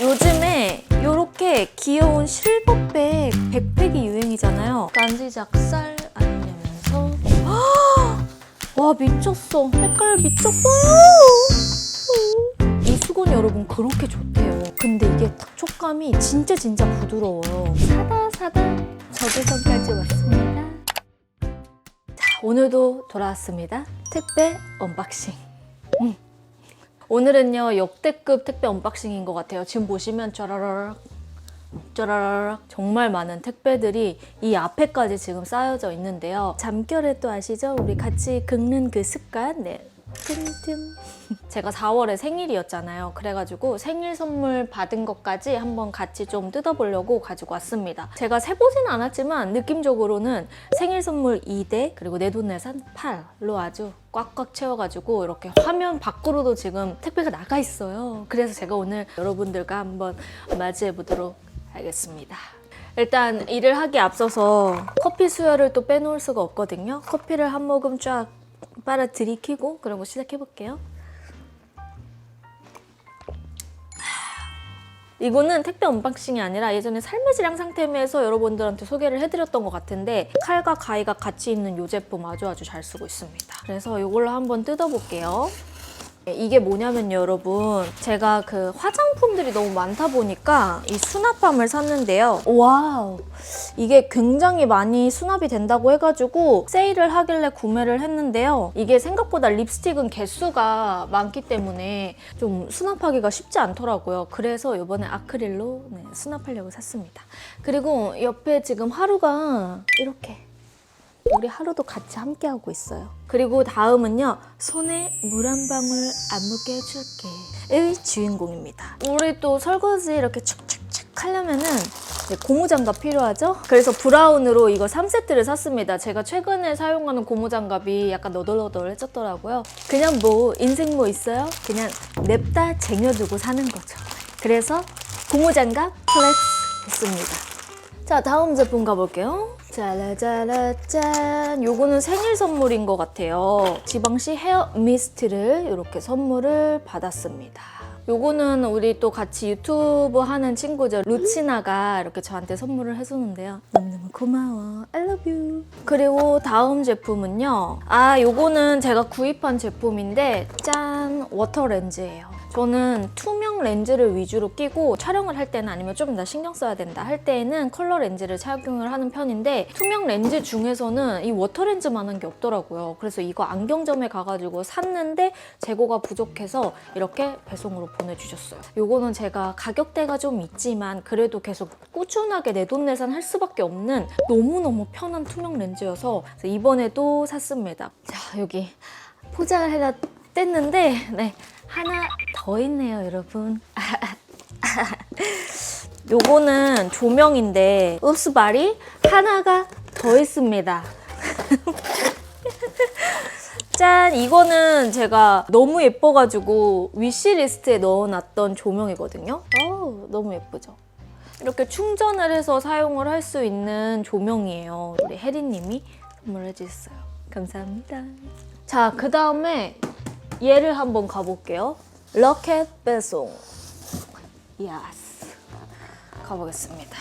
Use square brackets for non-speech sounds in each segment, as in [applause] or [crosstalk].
요즘에 이렇게 귀여운 실버백 백팩이 유행이잖아요. 간지 작살 아니냐면서 [gasps] 와 미쳤어. 색깔 미쳤어요. 이 수건 여러분 그렇게 좋대요. 근데 이게 딱 촉감이 진짜 진짜 부드러워요. 사다 사다 저주선까지 왔습니다. 자 오늘도 돌아왔습니다. 택배 언박싱. 음. 오늘은요 역대급 택배 언박싱인 것 같아요. 지금 보시면 짜라라락 짜라라락 정말 많은 택배들이 이 앞에까지 지금 쌓여져 있는데요. 잠결에 또 아시죠? 우리 같이 긁는 그 습관. 네. 뜬뜬. 제가 4월에 생일이었잖아요. 그래가지고 생일 선물 받은 것까지 한번 같이 좀 뜯어보려고 가지고 왔습니다. 제가 세보진 않았지만 느낌적으로는 생일 선물 2대 그리고 내 돈내산 8로 아주 꽉꽉 채워가지고 이렇게 화면 밖으로도 지금 택배가 나가 있어요. 그래서 제가 오늘 여러분들과 한번 맞이해 보도록 하겠습니다. 일단 일을 하기 앞서서 커피 수혈을 또 빼놓을 수가 없거든요. 커피를 한 모금 쫙 빨아 들이키고 그러고 시작해 볼게요. 이거는 택배 언박싱이 아니라 예전에 삶의 질량 상템에서 여러분들한테 소개를 해드렸던 것 같은데 칼과 가위가 같이 있는 이 제품 아주 아주 잘 쓰고 있습니다. 그래서 이걸로 한번 뜯어볼게요. 이게 뭐냐면요, 여러분. 제가 그 화장품들이 너무 많다 보니까 이 수납함을 샀는데요. 와우. 이게 굉장히 많이 수납이 된다고 해가지고 세일을 하길래 구매를 했는데요. 이게 생각보다 립스틱은 개수가 많기 때문에 좀 수납하기가 쉽지 않더라고요. 그래서 이번에 아크릴로 네, 수납하려고 샀습니다. 그리고 옆에 지금 하루가 이렇게 우리 하루도 같이 함께하고 있어요. 그리고 다음은요. 손에 물 한 방울 안 묻게 해줄게. 의 주인공입니다. 우리 또 설거지 이렇게 축축축 하려면은 고무장갑 필요하죠? 그래서 브라운으로 이거 3세트를 샀습니다. 제가 최근에 사용하는 고무장갑이 약간 너덜너덜해졌더라고요. 그냥 뭐 인생 뭐 있어요? 그냥 냅다 쟁여두고 사는 거죠. 그래서 고무장갑 플렉스 했습니다. 자 다음 제품 가볼게요 짜라짜라짠. 요거는 생일 선물인 것 같아요. 지방시 헤어 미스트를 이렇게 선물을 받았습니다. 요거는 우리 또 같이 유튜브 하는 친구죠. 루치나가 이렇게 저한테 선물을 해주는데요. 너무너무 고마워. I love you. 그리고 다음 제품은요. 아 요거는 제가 구입한 제품인데 짠 워터 렌즈예요 저는 투명 렌즈를 위주로 끼고 촬영을 할 때는 아니면 좀 더 신경 써야 된다 할 때에는 컬러 렌즈를 착용을 하는 편인데 투명 렌즈 중에서는 이 워터 렌즈만한 게 없더라고요. 그래서 이거 안경점에 가가지고 샀는데 재고가 부족해서 이렇게 배송으로 보내주셨어요. 요거는 제가 가격대가 좀 있지만 그래도 계속 꾸준하게 내돈내산 할 수밖에 없는 너무너무 편한 투명 렌즈여서 이번에도 샀습니다. 자 여기 포장을 해다 뗐는데 네 하나 더 있네요, 여러분. [laughs] 요거는 조명인데 읍스발이 하나가 더 있습니다. [laughs] 짠! 이거는 제가 너무 예뻐가지고 위시리스트에 넣어놨던 조명이거든요. 어우, 너무 예쁘죠? 이렇게 충전을 해서 사용을 할 수 있는 조명이에요. 우리 혜리님이 선물해 주셨어요. 감사합니다. 자, 그 다음에 얘를 한번 가볼게요. 로켓 배송. 야스. 가보겠습니다.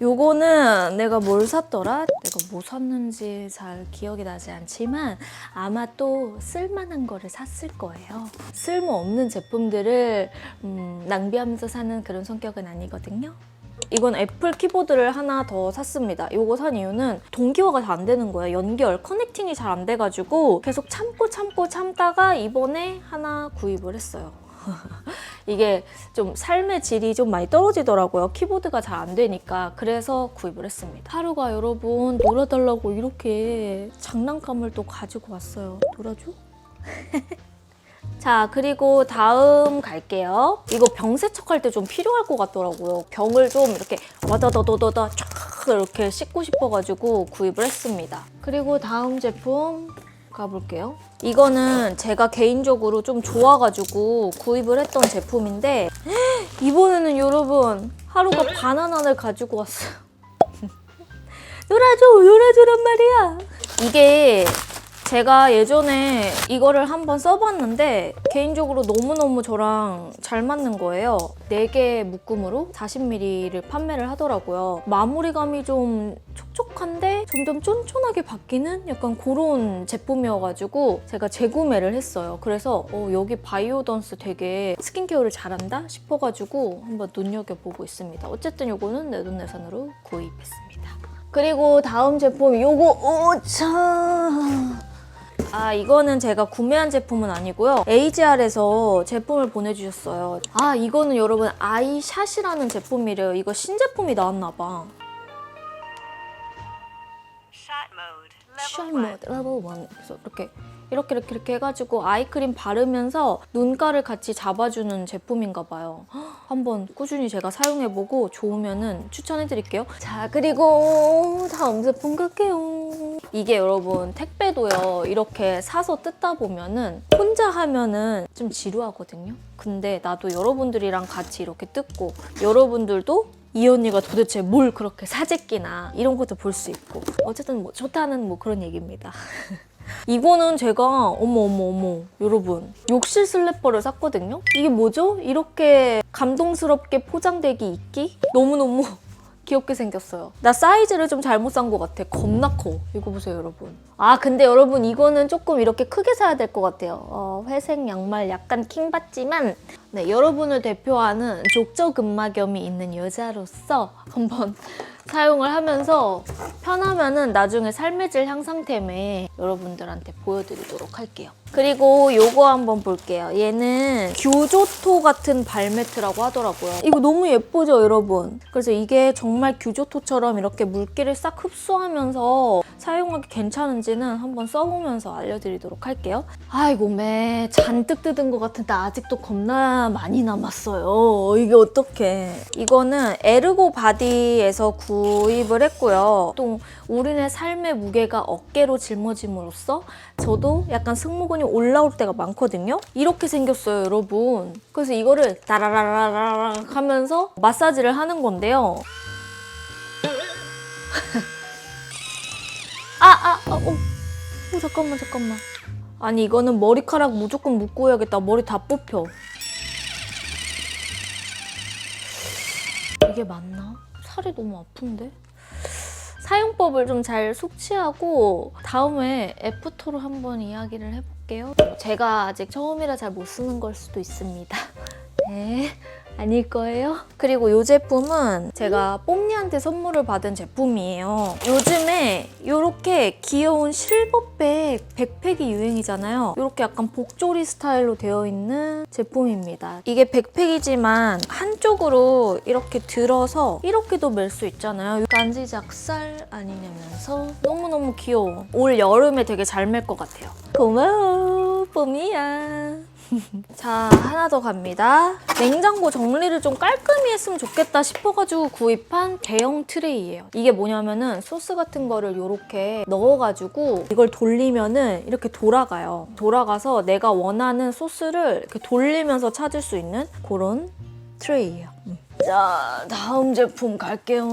요거는 내가 뭘 샀더라? 내가 뭐 샀는지 잘 기억이 나지 않지만 아마 또 쓸만한 거를 샀을 거예요. 쓸모없는 제품들을 음, 낭비하면서 사는 그런 성격은 아니거든요. 이건 애플 키보드를 하나 더 샀습니다. 이거 산 이유는 동기화가 잘 안 되는 거예요. 연결, 커넥팅이 잘 안 돼가지고 계속 참고 참고 참다가 이번에 하나 구입을 했어요. [laughs] 이게 좀 삶의 질이 좀 많이 떨어지더라고요. 키보드가 잘 안 되니까. 그래서 구입을 했습니다. 하루가 여러분 놀아달라고 이렇게 장난감을 또 가지고 왔어요. 놀아줘? [laughs] 자, 그리고 다음 갈게요. 이거 병 세척할 때 좀 필요할 것 같더라고요. 병을 좀 이렇게 와다다다다다 쫙 이렇게 씻고 싶어가지고 구입을 했습니다. 그리고 다음 제품 가볼게요. 이거는 제가 개인적으로 좀 좋아가지고 구입을 했던 제품인데 이번에는 여러분 하루가 바나나를 가지고 왔어요. [laughs] 놀아줘, 놀아줘란 말이야. 이게 제가 예전에 이거를 한번 써봤는데 개인적으로 너무너무 저랑 잘 맞는 거예요. 4개 묶음으로 40ml를 판매를 하더라고요. 마무리감이 좀 촉촉한데 점점 쫀쫀하게 바뀌는 약간 그런 제품이어가지고 제가 재구매를 했어요. 그래서 어, 여기 바이오던스 되게 스킨케어를 잘한다 싶어가지고 한번 눈여겨보고 있습니다. 어쨌든 요거는 내 돈내산으로 구입했습니다. 그리고 다음 제품 요거 오차 아 이거는 제가 구매한 제품은 아니고요 AGR에서 제품을 보내주셨어요 아 이거는 여러분 아이샷이라는 제품이래요 이거 신제품이 나왔나 봐 Shot mode. 샷. 모드 레벨 1 그래서 이렇게 이렇게 이렇게 이렇게 해가지고 아이크림 바르면서 눈가를 같이 잡아주는 제품인가 봐요. 헉, 한번 꾸준히 제가 사용해보고 좋으면은 추천해드릴게요. 자 그리고 다음 제품 갈게요. 이게 여러분 택배도요 이렇게 사서 뜯다 보면은 혼자 하면은 좀 지루하거든요. 근데 나도 여러분들이랑 같이 이렇게 뜯고 여러분들도 이 언니가 도대체 뭘 그렇게 사재끼나 이런 것도 볼 수 있고 어쨌든 뭐 좋다는 뭐 그런 얘기입니다. [laughs] 이거는 제가 어머 어머 어머 여러분 욕실 슬래퍼를 샀거든요. 이게 뭐죠? 이렇게 감동스럽게 포장되기 있기 너무너무 [laughs] 귀엽게 생겼어요. 나 사이즈를 좀 잘못 산 것 같아. 겁나 커. 이거 보세요, 여러분. 아, 근데 여러분 이거는 조금 이렇게 크게 사야 될 것 같아요. 어, 회색 양말 약간 킹받지만 네, 여러분을 대표하는 족저근막염이 있는 여자로서 [laughs] 한번 사용을 하면서 편하면은 나중에 삶의 질 향상템에 여러분들한테 보여드리도록 할게요. 그리고 요거 한번 볼게요. 얘는 규조토 같은 발매트라고 하더라고요. 이거 너무 예쁘죠, 여러분? 그래서 이게 정말 규조토처럼 이렇게 물기를 싹 흡수하면서 사용하기 괜찮은지 는 한번 써보면서 알려드리도록 할게요. 아이고, 매 잔뜩 뜯은 것 같은데 아직도 겁나 많이 남았어요. 이게 어떡해. 이거는 에르고 바디에서 구입을 했고요. 또 우리네 삶의 무게가 어깨로 짊어짐으로써 저도 약간 승모근이 올라올 때가 많거든요. 이렇게 생겼어요, 여러분. 그래서 이거를 따라라라라라 하면서 마사지를 하는 건데요. 아, 아, 아, 어. 어, 잠깐만, 잠깐만. 아니, 이거는 머리카락 무조건 묶고 해야겠다. 머리 다 뽑혀. 이게 맞나? 살이 너무 아픈데? 사용법을 좀 잘 숙지하고 다음에 애프터로 한번 이야기를 해볼게요. 제가 아직 처음이라 잘 못 쓰는 걸 수도 있습니다. [laughs] 네, 아닐 거예요. 그리고 이 제품은 제가 뽐니한테 선물을 받은 제품이에요. 요즘에 이렇게 귀여운 실버백 백팩이 유행이잖아요. 이렇게 약간 복조리 스타일로 되어 있는 제품입니다. 이게 백팩이지만 한쪽으로 이렇게 들어서 이렇게도 멜 수 있잖아요. 간지 작살 아니냐면서 너무너무 귀여워. 올 여름에 되게 잘 멜 것 같아요. 고마워, 뽐이야. [laughs] 자, 하나 더 갑니다. 냉장고 정리를 좀 깔끔히 했으면 좋겠다 싶어가지고 구입한 대형 트레이예요. 이게 뭐냐면은 소스 같은 거를 이렇게 넣어가지고 이걸 돌리면은 이렇게 돌아가요. 돌아가서 내가 원하는 소스를 이렇게 돌리면서 찾을 수 있는 그런 트레이예요. 음. 자, 다음 제품 갈게요.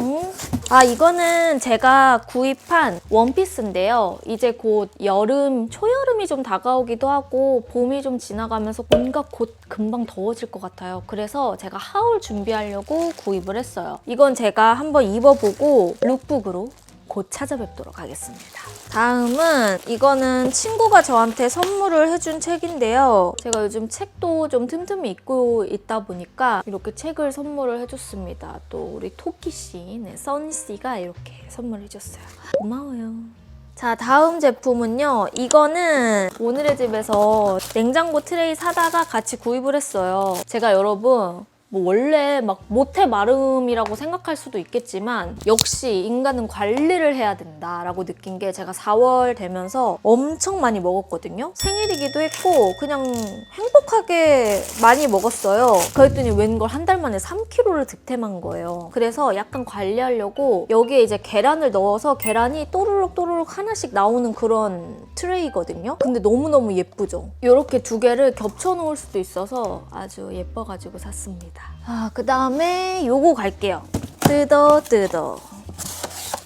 아, 이거는 제가 구입한 원피스인데요. 이제 곧 여름, 초여름이 좀 다가오기도 하고 봄이 좀 지나가면서 뭔가 곧 금방 더워질 것 같아요. 그래서 제가 하울 준비하려고 구입을 했어요. 이건 제가 한번 입어보고 룩북으로 곧 찾아뵙도록 하겠습니다. 다음은 이거는 친구가 저한테 선물을 해준 책인데요. 제가 요즘 책도 좀 틈틈이 읽고 있다 보니까 이렇게 책을 선물을 해줬습니다. 또 우리 토끼 씨, 네, 써니 씨가 이렇게 선물해줬어요. 고마워요. 자 다음 제품은요 이거는 오늘의 집에서 냉장고 트레이 사다가 같이 구입을 했어요 제가 여러분 뭐 원래 막 모태 마름이라고 생각할 수도 있겠지만 역시 인간은 관리를 해야 된다라고 느낀 게 제가 4월 되면서 엄청 많이 먹었거든요. 생일이기도 했고 그냥 행복하게 많이 먹었어요. 그랬더니 웬걸 한 달 만에 3kg를 득템한 거예요. 그래서 약간 관리하려고 여기에 이제 계란을 넣어서 계란이 또르륵 또르륵 하나씩 나오는 그런 트레이거든요. 근데 너무너무 예쁘죠? 이렇게 두 개를 겹쳐 놓을 수도 있어서 아주 예뻐가지고 샀습니다. 아, 그 다음에 요거 갈게요. 뜯어 뜯어.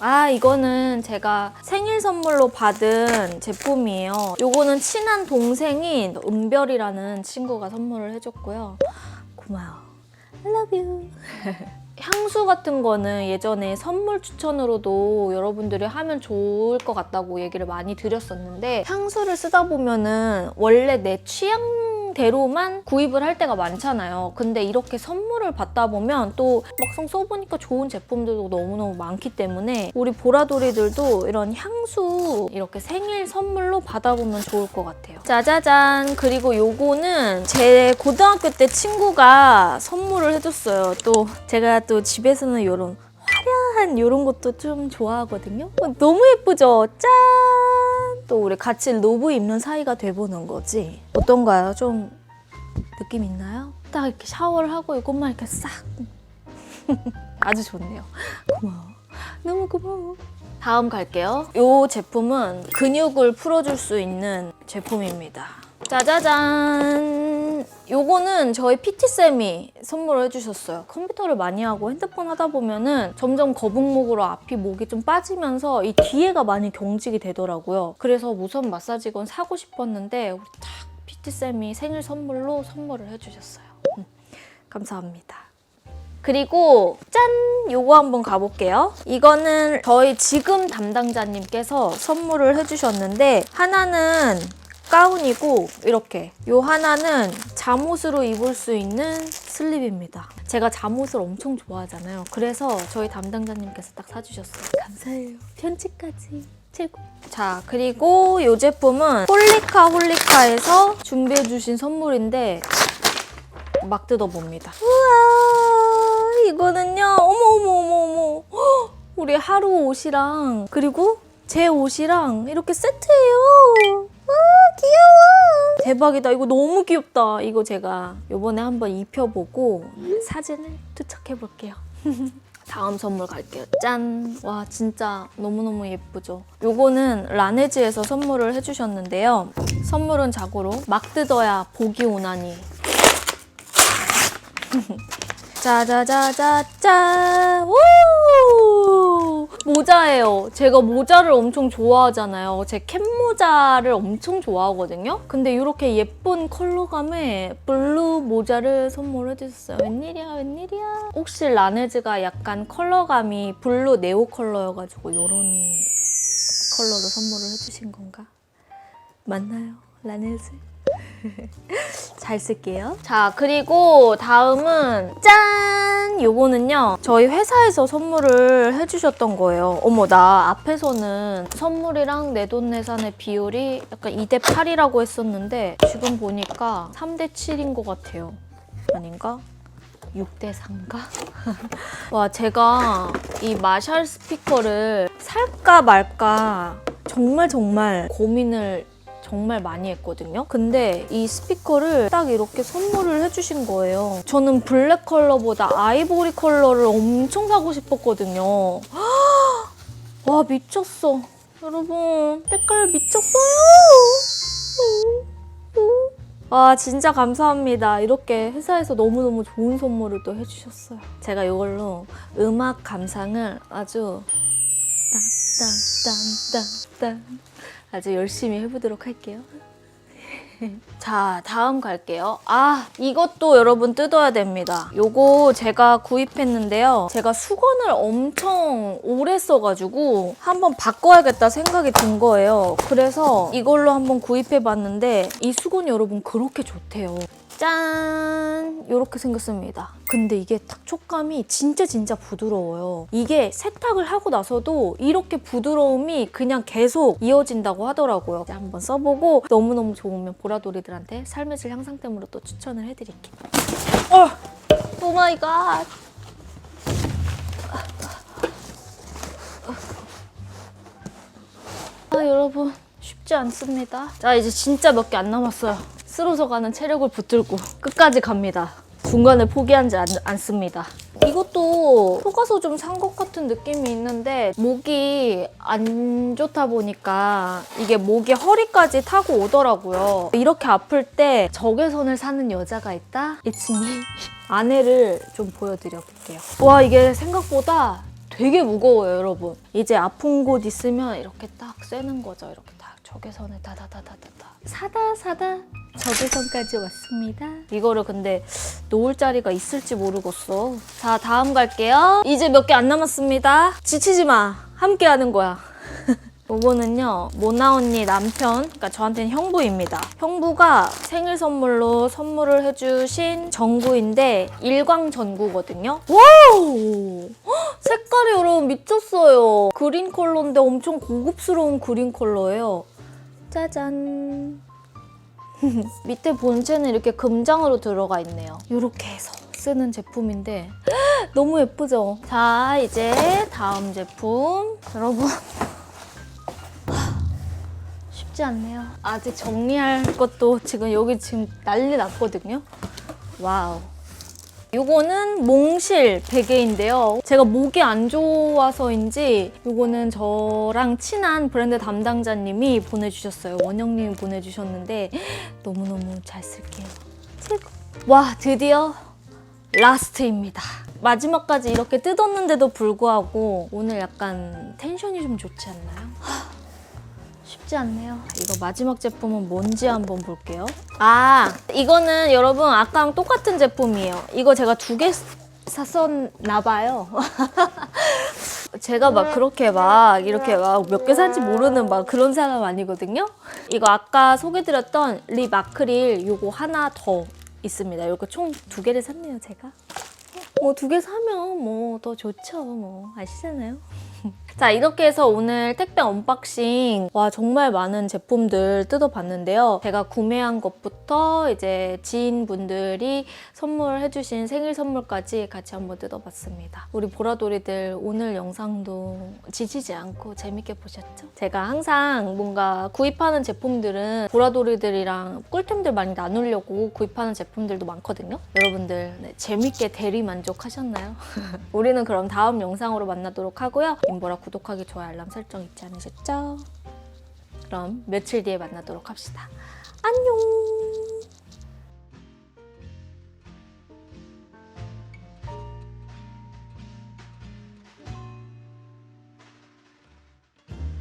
아, 이거는 제가 생일 선물로 받은 제품이에요. 요거는 친한 동생인 은별이라는 친구가 선물을 해줬고요. 고마워. I love you. [laughs] 향수 같은 거는 예전에 선물 추천으로도 여러분들이 하면 좋을 것 같다고 얘기를 많이 드렸었는데 향수를 쓰다 보면은 원래 내 취향 대로만 구입을 할 때가 많잖아요. 근데 이렇게 선물을 받다 보면 또 막상 써보니까 좋은 제품들도 너무너무 많기 때문에 우리 보라돌이들도 이런 향수 이렇게 생일 선물로 받아보면 좋을 것 같아요. 짜자잔! 그리고 요거는 제 고등학교 때 친구가 선물을 해줬어요. 또 제가 또 집에서는 이런 화려한 이런 것도 좀 좋아하거든요. 어, 너무 예쁘죠? 짠! 또 우리 같이 로브 입는 사이가 돼보는 거지. 어떤가요? 좀 느낌 있나요? 딱 이렇게 샤워를 하고 이것만 이렇게 싹. [laughs] 아주 좋네요. 고마워. 너무 고마워. 다음 갈게요. 이 제품은 근육을 풀어줄 수 있는 제품입니다. 짜자잔! 요거는 저희 PT쌤이 선물을 해주셨어요. 컴퓨터를 많이 하고 핸드폰 하다 보면은 점점 거북목으로 앞이 목이 좀 빠지면서 이 뒤에가 많이 경직이 되더라고요. 그래서 무선 마사지건 사고 싶었는데 우리 딱 PT쌤이 생일 선물로 선물을 해주셨어요. 음, 감사합니다. 그리고 짠! 요거 한번 가볼게요. 이거는 저희 지금 담당자님께서 선물을 해주셨는데 하나는 가운이고 이렇게 요 하나는 잠옷으로 입을 수 있는 슬립입니다. 제가 잠옷을 엄청 좋아하잖아요. 그래서 저희 담당자님께서 딱 사주셨어요. 감사해요. 편지까지. 최고. 자, 그리고 이 제품은 홀리카 홀리카에서 준비해주신 선물인데 막 뜯어봅니다. 우와, 이거는요. 어머, 어머, 어머, 어머. 헉, 우리 하루 옷이랑 그리고 제 옷이랑 이렇게 세트예요. 와, 귀여워. 대박이다. 이거 너무 귀엽다. 이거 제가 요번에 한번 입혀보고 사진을 투척해볼게요. [laughs] 다음 선물 갈게요. 짠! 와, 진짜 너무너무 예쁘죠? 요거는 라네즈에서 선물을 해주셨는데요. 선물은 자고로 막 뜯어야 복이 오나니. [laughs] 짜자자자짜! 우! 모자예요. 제가 모자를 엄청 좋아하잖아요. 제 캡 모자를 엄청 좋아하거든요. 근데 이렇게 예쁜 컬러감의 블루 모자를 선물해 주셨어요. 웬일이야, 웬일이야. 혹시 라네즈가 약간 컬러감이 블루 네오 컬러여가지고 이런 컬러로 선물을 해주신 건가? 맞나요, 라네즈? [laughs] 잘 쓸게요. 자, 그리고 다음은 짠! 요거는요. 저희 회사에서 선물을 해주셨던 거예요. 어머, 나 앞에서는 선물이랑 내 돈 내산의 비율이 약간 2대 8이라고 했었는데 지금 보니까 3대 7인 것 같아요. 아닌가? 6대 4인가? [laughs] 와, 제가 이 마샬 스피커를 살까 말까 정말 정말 고민을 정말 많이 했거든요. 근데 이 스피커를 딱 이렇게 선물을 해주신 거예요. 저는 블랙 컬러보다 아이보리 컬러를 엄청 사고 싶었거든요. [gasps] 와, 미쳤어. 여러분, 색깔 미쳤어요. 와, 진짜 감사합니다. 이렇게 회사에서 너무너무 좋은 선물을 또 해주셨어요. 제가 이걸로 음악 감상을 아주 땅땅땅땅땅 아주 열심히 해보도록 할게요. [laughs] 자, 다음 갈게요. 아, 이것도 여러분 뜯어야 됩니다. 요거 제가 구입했는데요. 제가 수건을 엄청 오래 써가지고 한번 바꿔야겠다 생각이 든 거예요. 그래서 이걸로 한번 구입해봤는데 이 수건이 여러분 그렇게 좋대요. 짠! 이렇게 생겼습니다. 근데 이게 딱 촉감이 진짜 진짜 부드러워요. 이게 세탁을 하고 나서도 이렇게 부드러움이 그냥 계속 이어진다고 하더라고요. 이제 한번 써보고 너무너무 좋으면 보라돌이들한테 삶의 질 향상템으로 또 추천을 해드릴게요. 어! 오 마이 갓! 아, 여러분 쉽지 않습니다. 자 이제 진짜 몇 개 안 남았어요. 쓰러져 가는 체력을 붙들고 끝까지 갑니다. 중간에 포기하지 않, 않습니다. 이것도 속아서 좀 산 것 같은 느낌이 있는데 목이 안 좋다 보니까 이게 목에 허리까지 타고 오더라고요. 이렇게 아플 때 적외선을 사는 여자가 있다? Me. 아내를 좀 보여드려 볼게요. 와 이게 생각보다 되게 무거워요, 여러분. 이제 아픈 곳 있으면 이렇게 딱 쐬는 거죠. 이렇게 딱 적외선에 다다다다다다. 사다 사다 적외선까지 왔습니다. 이거를 근데 놓을 자리가 있을지 모르겠어. 자, 다음 갈게요. 이제 몇 개 안 남았습니다. 지치지 마. 함께 하는 거야. [laughs] 요거는요 모나 언니 남편 그러니까 저한테는 형부입니다 형부가 생일 선물로 선물을 해주신 전구인데 일광 전구거든요 와우 헉, [gasps] 색깔이 여러분 미쳤어요 그린 컬러인데 엄청 고급스러운 그린 컬러예요 짜잔 [laughs] 밑에 본체는 이렇게 금장으로 들어가 있네요 이렇게 해서 쓰는 제품인데 헉, [gasps] 너무 예쁘죠 자 이제 다음 제품 여러분 [gasps] 쉽지 않네요. 아직 정리할 것도 지금 여기 지금 난리 났거든요. 와우. 요거는 몽실 베개인데요. 제가 목이 안 좋아서인지 요거는 저랑 친한 브랜드 담당자님이 보내주셨어요. 원영님이 보내주셨는데 너무너무 잘 쓸게요. 최고. 와 드디어 라스트입니다. 마지막까지 이렇게 뜯었는데도 불구하고 오늘 약간 텐션이 좀 좋지 않나요? 쉽지 않네요. 이거 마지막 제품은 뭔지 한번 볼게요. 아, 이거는 여러분 아까랑 똑같은 제품이에요. 이거 제가 두 개 샀었나 봐요. [laughs] 제가 막 그렇게 막 이렇게 막 몇 개 산지 모르는 막 그런 사람 아니거든요. 이거 아까 소개드렸던 립 아크릴 요거 하나 더 있습니다. 이거 총 두 개를 샀네요, 제가. 뭐 두 개 사면 뭐 더 좋죠, 뭐 아시잖아요. [laughs] 자 이렇게 해서 오늘 택배 언박싱 와 정말 많은 제품들 뜯어봤는데요. 제가 구매한 것부터 이제 지인분들이 선물해주신 생일 선물까지 같이 한번 뜯어봤습니다. 우리 보라돌이들 오늘 영상도 지치지 않고 재밌게 보셨죠? 제가 항상 뭔가 구입하는 제품들은 보라돌이들이랑 꿀템들 많이 나누려고 구입하는 제품들도 많거든요. 여러분들 네, 재밌게 대리 만족하셨나요? [laughs] 우리는 그럼 다음 영상으로 만나도록 하고요. 임보라 구독하기, 좋아요, 알람 설정 잊지 않으셨죠? 그럼 며칠 뒤에 만나도록 합시다. 안녕!